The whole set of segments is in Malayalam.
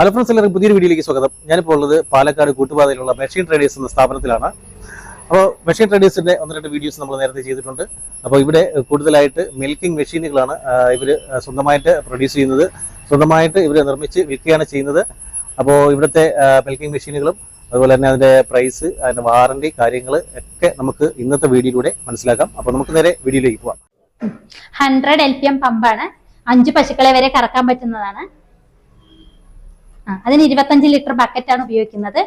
ഹലോ ഫ്രണ്ട്സ് എല്ലാവർക്കും പുതിയൊരു വീഡിയോയിലേക്ക് സ്വാഗതം. ഞാനിപ്പോൾ ഉള്ളത് പാലക്കാട് കൂട്ടുപാതയിലുള്ള മെഷീൻ ട്രേഡേഴ്സ് എന്ന സ്ഥാപനത്തിലാണ്. അപ്പോൾ മെഷീൻ ട്രേഡേഴ്സിന്റെ ഒന്ന് രണ്ട് വീഡിയോസ് നമ്മൾ നേരത്തെ ചെയ്തിട്ടുണ്ട്. അപ്പോൾ ഇവിടെ കൂടുതലായിട്ട് മിൽക്കിംഗ് മെഷീനുകളാണ് ഇവർ സ്വന്തമായിട്ട് പ്രൊഡ്യൂസ് ചെയ്യുന്നത്. സ്വന്തമായിട്ട് ഇവർ നിർമ്മിച്ച് വിൽക്കുകയാണ് ചെയ്യുന്നത്. അപ്പോൾ ഇവിടുത്തെ മിൽക്കിംഗ് മെഷീനുകളും അതുപോലെ തന്നെ അതിന്റെ പ്രൈസ് അതിന്റെ വാറണ്ടി കാര്യങ്ങൾ ഒക്കെ നമുക്ക് ഇന്നത്തെ വീഡിയോയിലൂടെ മനസ്സിലാക്കാം. അപ്പോൾ നമുക്ക് നേരെ വീഡിയോയിലേക്ക് പോവാം. ഹൺഡ്രഡ് എൽ പി എം പമ്പാണ് അഞ്ച് പശുക്കളെ വരെ കറക്കാൻ പറ്റുന്നതാണ്. അതിന് ഇരുപത്തഞ്ച് ലിറ്റർ ബക്കറ്റാണ് ഉപയോഗിക്കുന്നത്.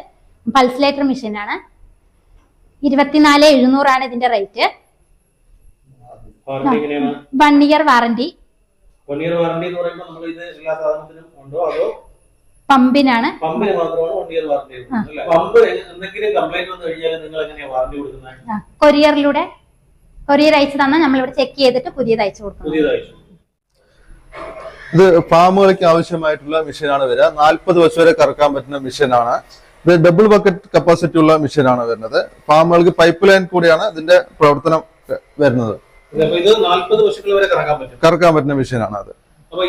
പൾസിലേറ്റർ മെഷീനാണ് ഇരുപത്തിനാല് എഴുന്നൂറാണ് ഇതിന്റെ റേറ്റ് വൺ ഇയർ വാറണ്ടി അതോ പമ്പിനാണ്. കൊറിയറിലൂടെ കൊറിയർ അയച്ചു തന്നാൽ നമ്മളിവിടെ ചെക്ക് ചെയ്തിട്ട് പുതിയത് അയച്ചു പുതിയതായി ഇത് ഫാമുകൾക്ക് ആവശ്യമായിട്ടുള്ള മെഷീനാണ് വരിക. നാൽപ്പത് വർഷം വരെ കറക്കാൻ പറ്റുന്ന മെഷീനാണ്. ഇത് ഡബിൾ ബക്കറ്റ് കപ്പാസിറ്റി ഉള്ള മെഷീനാണ് വരുന്നത്. ഫാമുകൾക്ക് പൈപ്പ് ലൈൻ കൂടിയാണ് ഇതിന്റെ പ്രവർത്തനം വരുന്നത്. നാല്പത് കറക്കാൻ പറ്റുന്ന മെഷീൻ മെഷീനാണ് അത്.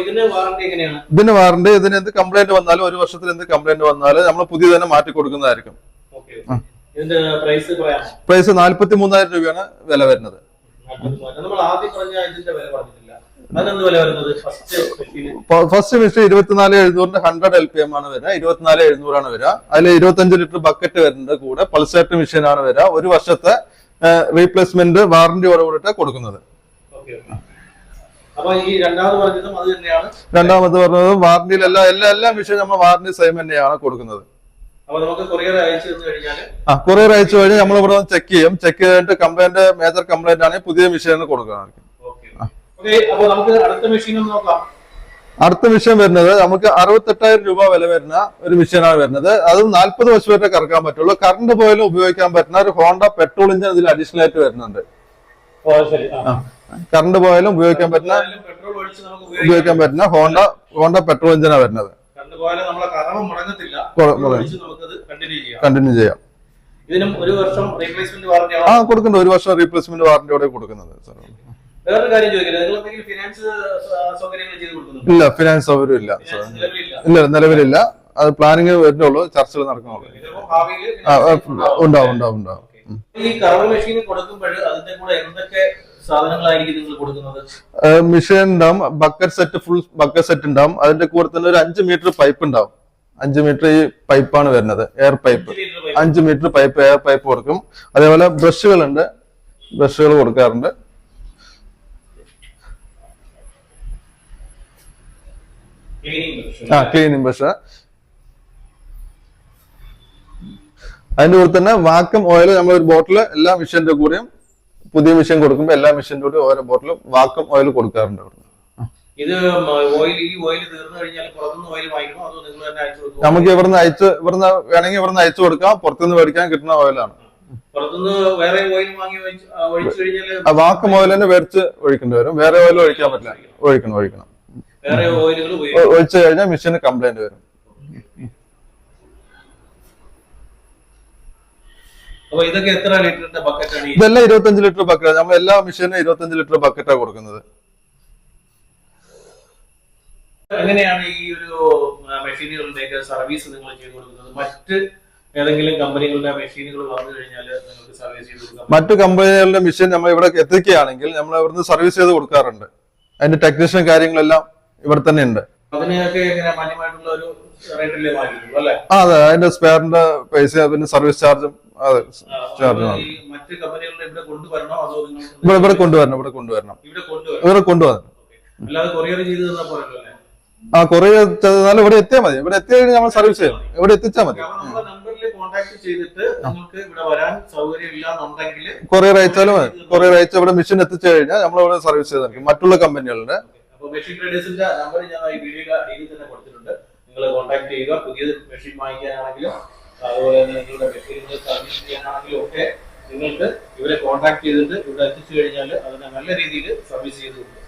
ഇതിന്റെ വാറണ്ടി ഇതിന് എന്ത് കംപ്ലൈന്റ് വന്നാലും ഒരു വർഷത്തിൽ എന്ത് കംപ്ലൈന്റ് വന്നാലും നമ്മൾ പുതിയ തന്നെ മാറ്റി കൊടുക്കുന്നതായിരിക്കും. പ്രൈസ് നാല്പത്തി മൂന്നായിരം രൂപയാണ് വില വരുന്നത്. നമ്മൾ ആദ്യം പറഞ്ഞ ഇതിന്റെ വില പറഞ്ഞിട്ടില്ല വില വരുന്നത് ഫസ്റ്റ് മെഷീൻ ഇരുപത്തിനാല് എഴുന്നൂറിന് ഹൺഡ്രഡ് എൽ പി എം ആണ് വരിക. ഇരുപത്തിനാല് എഴുന്നൂറാണ് വരിക. അതിൽ ഇരുപത്തഞ്ച് ലിറ്റർ ബക്കറ്റ് വരുന്നത് കൂടെ പൾസേറ്റ് മെഷീൻ ആണ് വരിക. ഒരു വർഷത്തെ റീപ്ലേസ്മെന്റ് വാറന്റി കൂടിയിട്ട് കൊടുക്കുന്നത്. രണ്ടാമത് പറഞ്ഞതും വാറന്റിയിൽ എല്ലാ എല്ലാ മെഷീനും നമ്മൾ വാറന്റി സെയിം തന്നെയാണ് കൊടുക്കുന്നത്. ആ കൊറിയർ അയച്ചു കഴിഞ്ഞാൽ നമ്മൾ ഇവിടെ ചെക്ക് ചെയ്യും. ചെക്ക് ചെയ്തിട്ട് കംപ്ലൈന്റ് മേജർ കംപ്ലൈന്റ് ആണെങ്കിൽ പുതിയ ഓക്കെ ഓക്കെ അപ്പൊ നമുക്ക് അടുത്ത മെഷീനും നോക്കാം. അടുത്ത മെഷീൻ വരുന്നത് നമുക്ക് അറുപത്തെട്ടായിരം രൂപ വില വരുന്ന ഒരു മെഷീനാണ് വരുന്നത്. അതും നാല്പത് വർഷം വരെ കറക്കാൻ പറ്റുള്ളൂ. കറണ്ട് പോയാലും ഉപയോഗിക്കാൻ പറ്റുന്ന ഒരു ഹോണ്ട പെട്രോൾ ഇഞ്ചിൻ ഇതിൽ അഡീഷണൽ ആയിട്ട് വരുന്നുണ്ട്. കറണ്ട് പോയാലും ഉപയോഗിക്കാൻ പറ്റുന്ന ഉപയോഗിക്കാൻ പറ്റുന്ന ഹോണ്ട ഹോണ്ട പെട്രോൾ ഇഞ്ചിനാണ് വരുന്നത്. കണ്ടിന്യൂ ചെയ്യാം. ഇതിനും ഒരു വർഷം ആ കൊടുക്കുന്നുണ്ട്. ഒരു വർഷം റീപ്ലേസ്മെന്റ് വാറന്റിയോടെ കൊടുക്കുന്നത് സാർ വേറൊരു കാര്യം ചോദിക്കട്ടെ? നിങ്ങൾ എന്തെങ്കിലും ഫിനാൻസ് സൗകര്യങ്ങൾ ചെയ്തു കൊടുക്കുന്നുണ്ടോ? ഇല്ല ഫിനാൻസ് സൗകര്യം ഇല്ല ഇല്ല നിലവിലില്ല. അത് പ്ലാനിങ് വരുന്നുള്ളൂ ചർച്ചകൾ നടക്കുന്നുള്ളൂ. ഉണ്ടാവും ഉണ്ടാവും ഉണ്ടാവും. ഈ കറവ് മെഷീൻ കൊടുക്കുമ്പോൾ അതിന്റെ കൂടെ എന്തൊക്കെ സാധനങ്ങളായിരിക്കും നിങ്ങൾ കൊടുക്കുന്നത്? മെഷീൻ ഉണ്ടാവും bucket set full bucket set ഉണ്ടാവും. അതിന്റെ കൂടെ തന്നെ ഒരു അഞ്ച് മീറ്റർ പൈപ്പ് ഉണ്ടാവും. അഞ്ച് മീറ്റർ ഈ പൈപ്പാണ് വരുന്നത് എയർ പൈപ്പ് അഞ്ചു പൈപ്പ് അഞ്ച് മീറ്റർ പൈപ്പ് എയർ പൈപ്പ് കൊടുക്കും. അതേപോലെ ബ്രഷുകളുണ്ട് ബ്രഷുകൾ കൊടുക്കാറുണ്ട്. ആ ക്ലീനിങ് ബ്രഷ് അതിന്റെ കൂടെ തന്നെ വാക്കം ഓയിൽ നമ്മൾ ഒരു ബോട്ടിൽ എല്ലാ മെഷീന്റെ കൂടെയും പുതിയ മെഷീൻ കൊടുക്കുമ്പോൾ എല്ലാ മെഷീന്റെ കൂടെ ഓരോ ബോട്ടിലും വാക്കം ഓയിൽ കൊടുക്കാറുണ്ട് അവിടെ ഇത് ഓയിൽ ഈ ഓയിൽ തീർന്നു കഴിഞ്ഞാൽ പുറത്തുനിന്ന് ഓയിൽ വാങ്ങിക്കണോ? അതോ നിങ്ങൾ തന്നെ അയച്ചു കൊടുക്കും നമുക്ക് ഇവിടുന്ന് അയച്ച് ഇവിടുന്ന് വേണമെങ്കിൽ ഇവിടുന്ന് അയച്ചു കൊടുക്കാം. പുറത്തുനിന്ന് മേടിക്കാൻ കിട്ടുന്ന ഓയിലാണ് പുറത്തുനിന്ന് വേറെ ഓയിൽ വാങ്ങി ഒഴിച്ച് കഴിഞ്ഞാൽ വാക്കം ഓയിൽ തന്നെ മേടിച്ച് ഒഴിക്കേണ്ടി വരും. വേറെ ഓയിൽ ഒഴിക്കാൻ പറ്റില്ല. ഒഴിക്കണം ഒഴിക്കണം. ഒഴിച്ചു കഴിഞ്ഞാൽ മെഷീന് കംപ്ലൈന്റ് വരും. ഇതെല്ലാം ഇരുപത്തഞ്ച് ലിറ്റർ ബക്കറ്റ് നമ്മൾ എല്ലാ മെഷീനും ഇരുപത്തഞ്ച് ലിറ്റർ ബക്കറ്റാണ് കൊടുക്കുന്നത്. എങ്ങനെയാണ് ഈ ഒരു മെഷീനുകളുടെ സർവീസ് നിങ്ങൾ ചെയ്തു കൊടുക്കുന്നത്? മറ്റ് ഏതെങ്കിലും കമ്പനികളുടെ മെഷീനുകൾ വന്നു കഴിഞ്ഞാൽ നിങ്ങൾക്ക് സർവീസ് ചെയ്ത് കൊടുക്കാം മറ്റു കമ്പനികളുടെ മെഷീൻ നമ്മൾ ഇവിടെ എത്തിക്കുകയാണെങ്കിൽ നമ്മൾ ഇവിടുന്ന് സർവീസ് ചെയ്ത് കൊടുക്കാറുണ്ട്. അതിന്റെ ടെക്നീഷ്യൻ കാര്യങ്ങളെല്ലാം ഇവിടെ തന്നെ ഉണ്ട് അതെ. അതിന്റെ സ്പെയറിന്റെ പൈസ പിന്നെ സർവീസ് ചാർജും അതെ ചാർജും ഇവിടെ ഇവിടെ കൊണ്ടുവരണം ഇവിടെ കൊണ്ടുവരണം. ഇവിടെ കൊണ്ടുവരണം? ആ കൊറിയർ ചെയ്ത് തന്നാൽ പോരല്ലോ ആ കുറേ ചെന്നാലും ഇവിടെ എത്തിയാൽ മതി. ഇവിടെ എത്തിയ നമ്മൾ സർവീസ് ചെയ്യണം. ഇവിടെ എത്തിച്ചാൽ മതി. കൊറിയർ അയച്ചാലും കൊറിയർ അയച്ചാൽ ഇവിടെ മെഷീൻ എത്തിച്ചു കഴിഞ്ഞാൽ നമ്മൾ ഇവിടെ സർവീസ് ചെയ്ത് നൽകും മറ്റുള്ള കമ്പനികളുടെ മെഷീൻ ട്രേഡേഴ്സിന്റെ നമ്പർ ഞാൻ ഈ വീഡിയോയുടെ അടിയിൽ തന്നെ കൊടുത്തിട്ടുണ്ട്. നിങ്ങൾ കോൺടാക്ട് ചെയ്യുക. പുതിയ മെഷീൻ വാങ്ങിക്കാനാണെങ്കിലും അതുപോലെ തന്നെ നിങ്ങളുടെ മെഷീനുകൾ സർവീസ് ചെയ്യാനാണെങ്കിലും ഒക്കെ നിങ്ങൾക്ക് ഇവരെ കോൺടാക്ട് ചെയ്തിട്ട് ഇവിടെ എത്തിച്ചു കഴിഞ്ഞാൽ അതിനെ നല്ല രീതിയിൽ സർവീസ് ചെയ്ത് കൊടുക്കും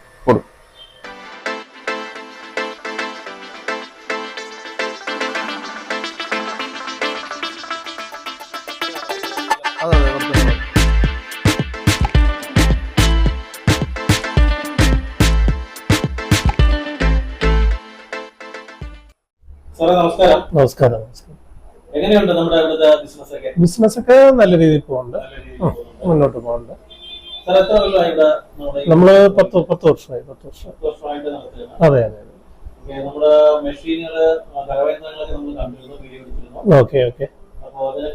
നമസ്കാരം. നമസ്കാരം എങ്ങനെയുണ്ട് നമ്മുടെ ഇവിടുത്തെ ബിസിനസ് ഒക്കെ? ബിസിനസ് ഒക്കെ നല്ല രീതിയിൽ പോകുന്നുണ്ട്? മുന്നോട്ട് പോകുന്നുണ്ട്. നമ്മൾ പത്ത് പത്ത് വർഷമായി പത്ത് വർഷം. അതെ അതെ നമ്മുടെ എടുത്തിരുന്നു. ഓക്കെ ഓക്കെ അപ്പൊ അതിനൊക്കെ നമുക്ക് ഈ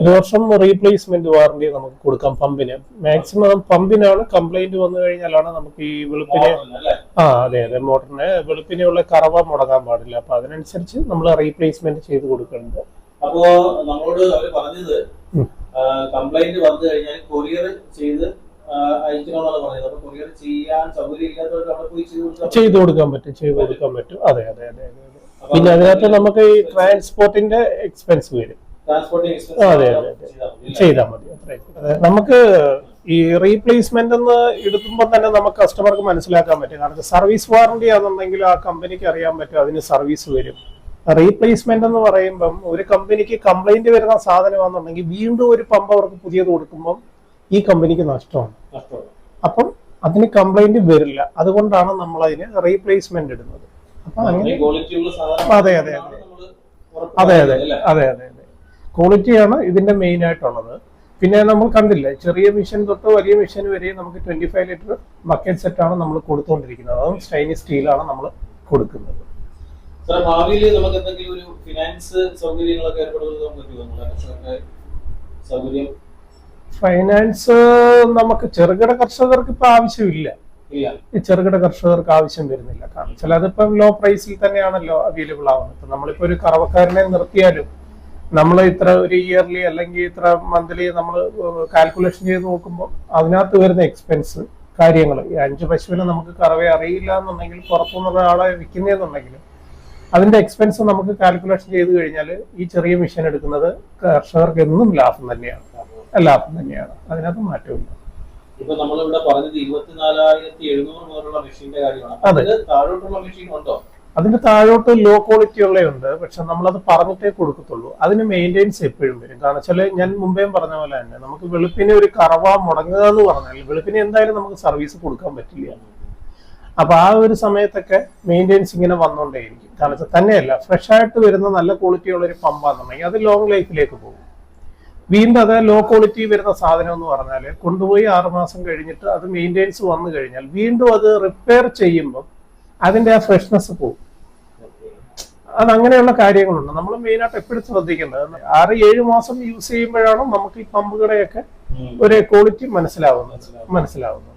ഒരു വർഷം റീപ്ലേസ്മെന്റ് വാറണ്ടി നമുക്ക് കൊടുക്കാം പമ്പിന്. മാക്സിമം പമ്പിനാണ് കംപ്ലൈന്റ് വന്നു കഴിഞ്ഞാലാണ് നമുക്ക് ഈ വെളുപ്പിനെ ആ അതെ അതെ മോട്ടറിന് വെളുപ്പിനെയുള്ള കറവ മുടങ്ങാൻ പാടില്ല. അപ്പൊ അതിനനുസരിച്ച് നമ്മൾ റീപ്ലേസ്മെന്റ് ചെയ്ത് കൊടുക്കുന്നുണ്ട്. അപ്പോ നമ്മളോട് അവർ പറഞ്ഞത് കംപ്ലൈന്റ് വന്നു കഴിഞ്ഞാൽ കൊറിയർ ചെയ്ത് അയക്കണമെന്നാണ് പറഞ്ഞത്. അപ്പൊ കൊറിയർ ചെയ്യാൻ സൗകര്യം ഇല്ലാത്തവർക്ക് അവിടെ പോയി ചെയ്ത് കൊടുക്കാൻ ചെയ്തു കൊടുക്കാൻ പറ്റും ചെയ്തു കൊടുക്കാൻ പറ്റും. അതെ അതെ അതെ അതെ. പിന്നെ അതിനകത്ത് നമുക്ക് ഈ ട്രാൻസ്പോർട്ടിന്റെ എക്സ്പെൻസ് വരും. അതെ, അതെ. ചെയ്താൽ മതി അത്രയും നമുക്ക് ഈ റീപ്ലേസ്മെന്റ് എന്ന് എടുക്കുമ്പോൾ തന്നെ നമുക്ക് കസ്റ്റമർക്ക് മനസ്സിലാക്കാൻ പറ്റും. കാരണം സർവീസ് വാറണ്ടി ആണെന്നുണ്ടെങ്കിൽ ആ കമ്പനിക്ക് അറിയാൻ പറ്റും അതിന് സർവീസ് വരും. റീപ്ലേസ്മെന്റ് എന്ന് പറയുമ്പം ഒരു കമ്പനിക്ക് കംപ്ലൈന്റ് വരുന്ന സാധനമാണെന്നുണ്ടെങ്കിൽ വീണ്ടും ഒരു പമ്പ് അവർക്ക് പുതിയത് കൊടുക്കുമ്പം ഈ കമ്പനിക്ക് നഷ്ടമാണ്. അപ്പം അതിന് കംപ്ലൈന്റ് വരില്ല. അതുകൊണ്ടാണ് നമ്മൾ അതിന് റീപ്ലേസ്മെന്റ് ഇടുന്നത്. അപ്പൊ അതെ, അതെ, അതെ. അതെ അതെ അതെ അതെ ക്വാളിറ്റിയാണ് ഇതിന്റെ മെയിൻ ആയിട്ടുള്ളത്. പിന്നെ നമ്മൾ കണ്ടില്ലേ ചെറിയ മിഷൻ തൊട്ട് വലിയ മിഷൻ വരെ നമുക്ക് twenty five litre bucket set ആണ് നമ്മൾ കൊടുത്തുകൊണ്ടിരിക്കുന്നത് അതും സ്റ്റൈനിഷ് സ്റ്റീലാണ് നമ്മൾ കൊടുക്കുന്നത്. ഭാവിയിൽ നമുക്ക് എന്തെങ്കിലും ഒരു ഫിനാൻസ് സൗകര്യങ്ങളൊക്കെ സൗകര്യം. നമുക്ക് ചെറുകിട കർഷകർക്ക് ഇപ്പൊ ആവശ്യമില്ല. ചെറുകിട കർഷകർക്ക് ആവശ്യം വരുന്നില്ല. കാരണം ചില അതിപ്പം ലോ പ്രൈസിൽ തന്നെയാണല്ലോ അവൈലബിൾ ആവുന്നത്. ഇപ്പൊ നമ്മളിപ്പോ ഒരു കറവക്കാരനെ നിർത്തിയാലും നമ്മൾ ഇത്ര ഒരു ഇയർലി അല്ലെങ്കിൽ ഇത്ര മന്ത്ലി നമ്മൾ കാൽക്കുലേഷൻ ചെയ്ത് നോക്കുമ്പോൾ അതിനകത്ത് വരുന്ന എക്സ്പെൻസ് കാര്യങ്ങൾ ഈ അഞ്ച് പശുവിനെ നമുക്ക് കറവയെ അറിയില്ല എന്നുണ്ടെങ്കിൽ പുറത്തുനിന്നുള്ള ആളെ വിൽക്കുന്നതെന്നുണ്ടെങ്കിൽ അതിന്റെ എക്സ്പെൻസ് നമുക്ക് കാൽക്കുലേഷൻ ചെയ്ത് കഴിഞ്ഞാൽ ഈ ചെറിയ മെഷീൻ എടുക്കുന്നത് കർഷകർക്ക് എന്നും ലാഭം തന്നെയാണ്. ലാഭം തന്നെയാണ്. അതിനകത്ത് മാറ്റമില്ല. ഇപ്പൊ നമ്മളിവിടെ പറഞ്ഞത് ഇരുപത്തിനാലായിരത്തി എഴുന്നൂറ് മുതലുള്ള മെഷീന്റെ കാര്യമാണ്. അതിന് താഴോട്ടുള്ള മെഷീൻ ഉണ്ടോ? അതിന്റെ താഴോട്ട് ലോ ക്വാളിറ്റി ഉള്ളതുണ്ട് പക്ഷെ നമ്മളത് പറഞ്ഞിട്ടേ കൊടുക്കത്തുള്ളൂ. അതിന് മെയിന്റെയിൻസ് എപ്പോഴും വരും. കാരണം വെച്ചാൽ ഞാൻ മുമ്പേയും പറഞ്ഞ പോലെ തന്നെ നമുക്ക് വെളുപ്പിനെ ഒരു കറവ മുടങ്ങുക എന്ന് പറഞ്ഞാൽ വെളുപ്പിനെ എന്തായാലും നമുക്ക് സർവീസ് കൊടുക്കാൻ പറ്റില്ല. അപ്പൊ ആ ഒരു സമയത്തൊക്കെ മെയിന്റെയിൻസ് ഇങ്ങനെ വന്നുകൊണ്ടേയിരിക്കും കാരണം വെച്ചാൽ തന്നെയല്ല ഫ്രഷ് ആയിട്ട് വരുന്ന നല്ല ക്വാളിറ്റി ഉള്ള ഒരു പമ്പാന്നുണ്ടെങ്കിൽ അത് ലോങ് ലൈഫിലേക്ക് പോകും. വീണ്ടും അത് ലോ ക്വാളിറ്റി വരുന്ന സാധനം എന്ന് പറഞ്ഞാൽ കൊണ്ടുപോയി ആറുമാസം കഴിഞ്ഞിട്ട് അത് മെയിന്റെനൻസ് വന്നു കഴിഞ്ഞാൽ വീണ്ടും അത് റിപ്പയർ ചെയ്യുമ്പോൾ അതിന്റെ ആ ഫ്രഷ്നെസ് പോകും. അത് അങ്ങനെയുള്ള കാര്യങ്ങളുണ്ട്. നമ്മൾ മെയിനായിട്ട് എപ്പോഴും ശ്രദ്ധിക്കേണ്ടത് ആറ് ഏഴ് മാസം യൂസ് ചെയ്യുമ്പോഴാണ് നമുക്ക് ഈ പമ്പുകളുടെയൊക്കെ ഒരു ക്വാളിറ്റി മനസ്സിലാവുന്നത് മനസ്സിലാവുന്നത്.